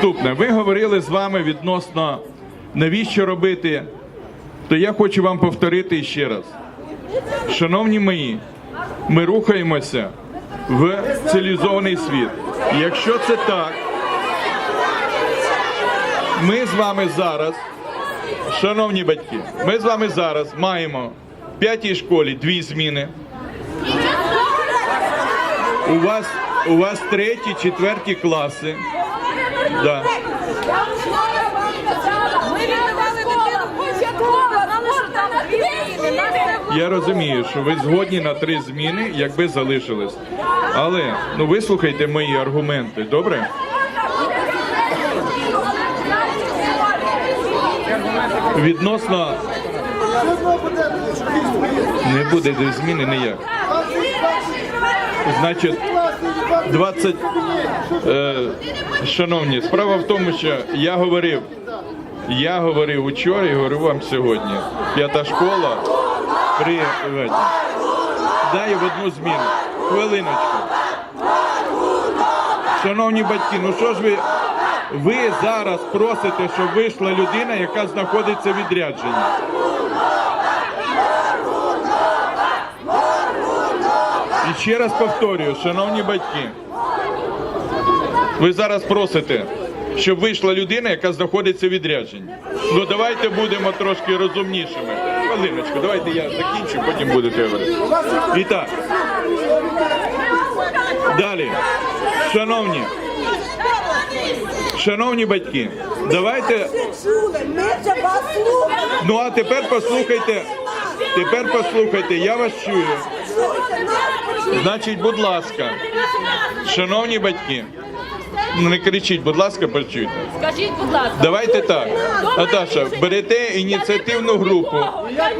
Наступне, ви говорили з вами відносно навіщо робити, то я хочу вам повторити ще раз. Шановні мої, ми рухаємося в цивілізований світ. І Якщо це так, ми з вами зараз, шановні батьки, ми з вами зараз маємо в п'ятій школі дві зміни. У вас, у вас треті, четверті класи. Да. Я розумію, що ви згодні на три зміни, якби залишились. Але ну вислухайте мої аргументи, добре? Відносно не буде зміни ніяк. Значить, 20... Е, шановні, справа в тому, що я говорив, я говорив учора і говорю вам сьогодні. П'ята школа при дай в одну зміну. Хвилиночку. Шановні батьки, ну що ж ви, ви зараз просите, щоб вийшла людина, яка знаходиться в відрядженні. І ще раз повторюю, шановні батьки, ви зараз просите, щоб вийшла людина, яка знаходиться в відрядженні. Ну давайте будемо трошки розумнішими. Хвилиночку, давайте я закінчу, потім будете говорити. І так. Далі. Шановні, шановні батьки, давайте. Ну а тепер послухайте. Тепер послухайте, я вас чую. Значить, будь ласка, шановні батьки, не кричіть, будь ласка, почуйте. Скажіть, будь ласка. Давайте так. Наташа, берете ініціативну групу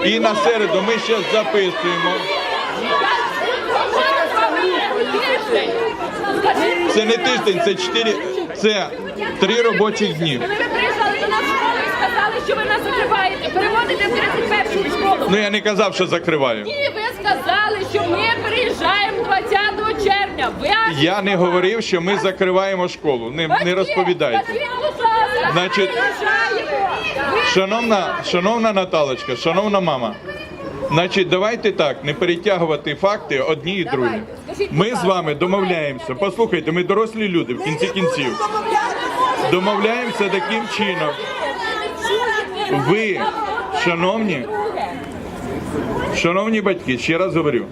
і на середу ми ще записуємо. Це не тиждень, це чотири, це три робочих дні. ви приїжджали до нас і сказали, що ви нас закриваєте, переводите в 31 школу. Ну я не казав, що закриваю. Ні, ви сказали, що ми приїжджаємо 20 червня. Ви Я не говорив, що ми закриваємо школу. Не, не розповідайте. Значить, Шановна, шановна Наталочка, шановна мама. Значить, давайте так, не перетягувати факти одні і другі. Ми з вами домовляємося. Послухайте, ми дорослі люди в кінці кінців. Домовляємося таким чином. Ви, шановні, шановні батьки, ще раз говорю.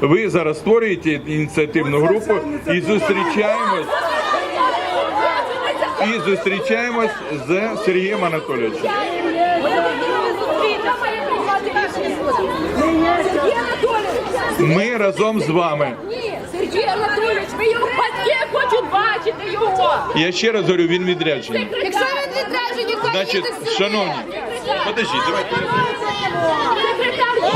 Ви зараз створюєте ініціативну групу і зустрічаємось і зустрічаємось з Сергієм Анатолійовичем. Ми разом з вами. Ні, Сергій Анатолійович, ви його батьки хочуть бачити його! Я ще раз говорю, він відряджений. Якщо він відряджені, хай Значить, шановні,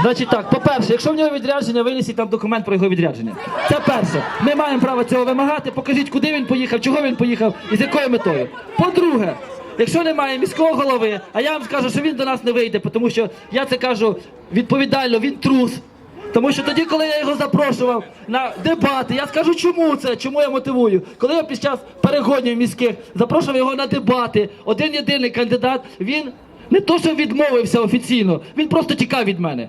Значить так, по-перше, якщо в нього відрядження, винесіть там документ про його відрядження. Це перше. Ми маємо право цього вимагати. Покажіть, куди він поїхав, чого він поїхав і з якою метою. По-друге, якщо немає міського голови, а я вам скажу, що він до нас не вийде, тому що я це кажу відповідально, він трус. Тому що тоді, коли я його запрошував на дебати, я скажу, чому це, чому я мотивую. Коли я під час перегонів міських запрошував його на дебати, один єдиний кандидат, він не то, що відмовився офіційно, він просто тікав від мене.